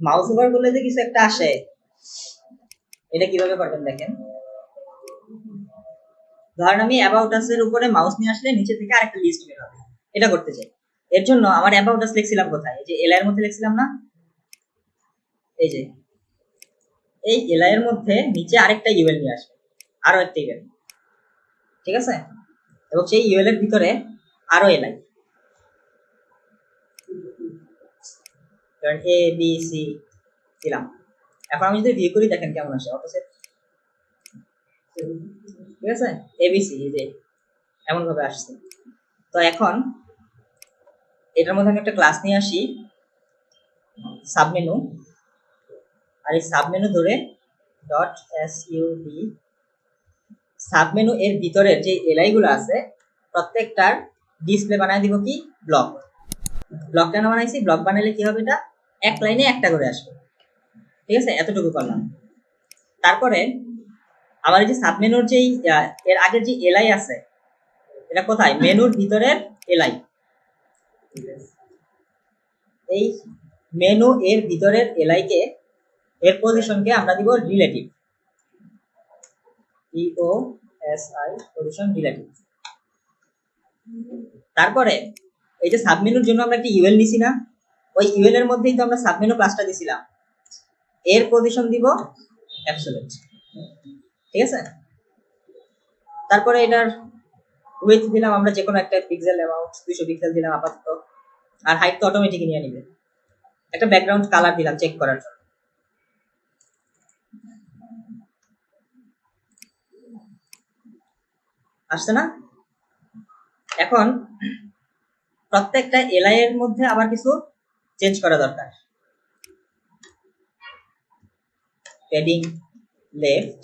Mouse over করলে যে কিছু একটা আসে, এটা কীভাবে করবেন দেখেন? ধরেন আমি অ্যাবাউট আস এর উপরে মাউস নিয়ে আসলে নিচে থেকে আরেকটা লিস্ট বের হবে। এটা করতে চাই। এর জন্য আমার অ্যাবাউট আস লিখছিলাম কোথায়? এই যে এল এর মধ্যে লিখছিলাম না? এই যে, এই এল এর মধ্যে নিচে আরেকটা ইউএল নিয়ে আসবে। আরও একটা ইউএল ঠিক আছে? এবং সেই ইউএল এর ভিতরে আরও এলআই কারণ এ বি সি দিলাম। এখন আমি যদি ভিউ করি, দেখেন কেমন আসে। অটোসেট ঠিক আছে? এ এবিসি এই যে এমন ভাবে আসছে। তো এখন এটার মধ্যে আমি একটা ক্লাস নিয়ে আসি। সাবমেনু। আর এই সাবমেনু ধরে dot S U D submenu এর ভিতরের যে এলআই গুলো আছে, প্রত্যেকটার ডিসপ্লে বানায় দিব কি? ব্লক ব্লক কেন বানাইছি? ব্লক বানাইলে কি হবে এটা? এক লাইনে একটা করে আসবে। ঠিক আছে? এতটুকু করলাম। তারপরে এই যে সাবমেনুর যেই এর আগের যে এলআই আছে, এটা কোথায়? মেনুর ভিতরের এলআই। এই মেনু এর ভিতরের এলআই কে, এর পজিশনকে আমরা দিব রিলেটিভ ও এস আই পজিশন রিলেটিভ তারপরে এই যে সাবমেনুর জন্য আমরা একটা ইউএল নিছি না? ওই ইউএল এর মধ্যেই তো আমরা সাবমেনু ক্লাসটা দিছিলাম। এর পজিশন দিব অ্যাবসলিউট ঠিক আছে? তারপরে এটার উইথ দিলাম আমরা যে কোনো একটা পিক্সেল অ্যামাউন্ট দুইশো পিক্সেল দিলাম আপাতত। আর হাইট তো অটোমেটিক নিয়ে নিবে। একটা ব্যাকগ্রাউন্ড কালার দিলাম চেক করার জন্য। আসছে না? এখন প্রত্যেকটা এলআই এর মধ্যে আবার কিছু চেঞ্জ করা দরকার। Padding left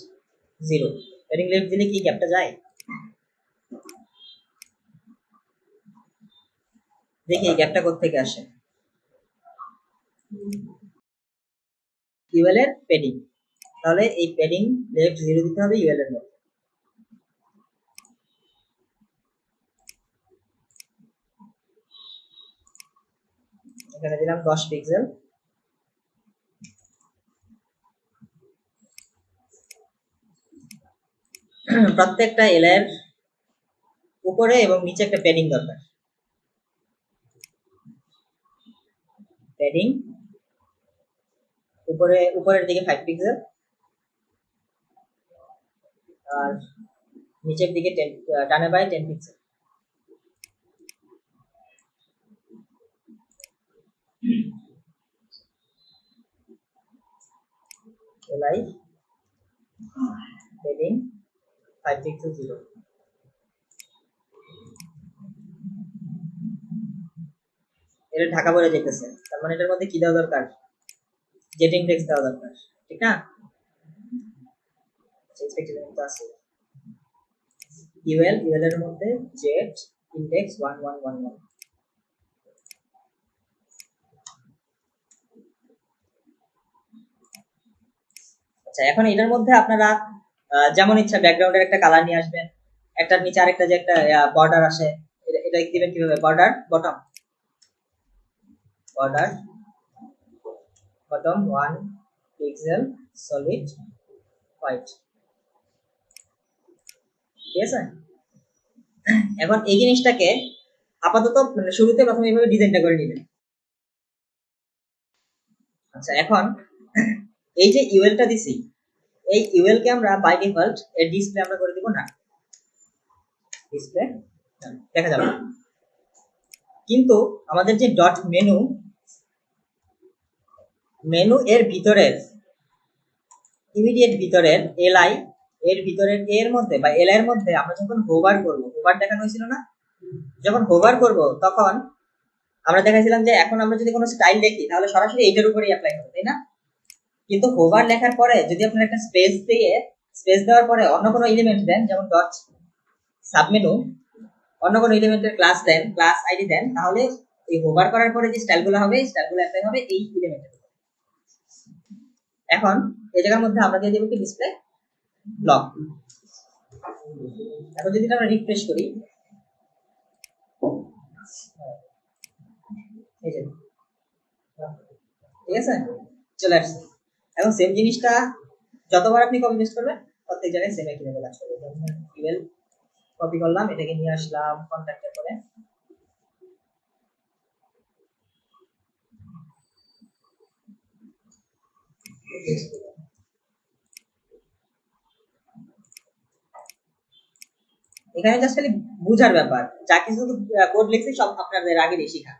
zero padding left দিলে কি গ্যাপটা যায়? দেখি এই গ্যাপটা কোথেকে আসে। ইউএল এর প্যাডিং তাহলে এই প্যাডিং লেফট জিরো দিতে হবে ইউএল এর মধ্যে। এখানে দিলাম দশ পিক্সেল প্রত্যেকটা এলার উপরে এবং নিচে একটা প্যাডিং দরকার। প্যাডিং উপরে, উপরের দিকে ফাইভ পিক্সেল আর নিচের দিকে টেন ডানে by ten pixel LI heading 5620 এটা ঢাকা বলে যেতেছে। তার মানে এটার মধ্যে কি দেওয়া দরকার? জেট ইনডেক্স দেওয়া দরকার, ঠিক না? ইউএল ইউএল এর মধ্যে জেট ইন্ডেক্স 1111 আচ্ছা এখন এটার মধ্যে আপনারা যেমন ইচ্ছা ব্যাকগ্রাউন্ডের একটা কালার নিয়ে আসবেন। একটার নিচে আরেকটা যে একটা বর্ডার আসে, এটা- দিবেন কীভাবে? Border bottom border bottom one pixel solid white ঠিক আছে? এখন এই জিনিসটাকে আপাতত মানে শুরুতে প্রথমে এইভাবে ডিজাইনটা করে নেবেন। আচ্ছা এখন এই যে ইউএলটা দিছি, এই ইউএল কে আমরা বাই ডিফল্ট এর ডিসপ্লে আমরা করে দিব না। ডিসপ্লে দেখা যাবে। কিন্তু আমাদের যে ডট মেনু মেনু এর ভিতরের ইমিডিয়েট ভিতরের এলআই এর ভিতরের এর মধ্যে বা এল এর মধ্যে আমরা যখন হোভার করব হোভার দেখানো হয়েছিল না? যখন হোভার করব, তখন আমরা দেখাইছিলাম যে এখন আমরা যদি কোনো স্টাইল দেখি, তাহলে সরাসরি এইটার উপরেই অ্যাপ্লাই হবে, তাই না? কিন্তু হোভার লেখার পরে যদি আপনার একটা স্পেস দিয়ে স্পেস দেওয়ার পরে অন্য কোনো এলিমেন্ট দেন, যেমন ডট সাবমেনু অন্য কোনো এলিমেন্টের ক্লাস দেন ক্লাস আইডি দেন, তাহলে এই হোভার করার পরে যে স্টাইলগুলো হবে স্টাইলগুলো অ্যাপ্লাই হবে এই এলিমেন্টের এখন এই জায়গার মধ্যে আমরা দিয়ে দেবো কি ডিসপ্লে ব্লক এখন যদি আমরা রিফ্রেশ করি ঠিক আছে? চলে আসছে। এখন সেম জিনিসটা যতবার আপনি কপি পেস্ট করবেন, প্রত্যেক জায়গায় সেম একই কাজ করবে ইমেল কপি করলাম, এটাকে নিয়ে আসলাম কন্ট্যাক্টে করে। এখানে জাস্ট খালি বুঝার ব্যাপার। যা কিছু কোড লিখছি সব আপনাদের আগেরই শেখা।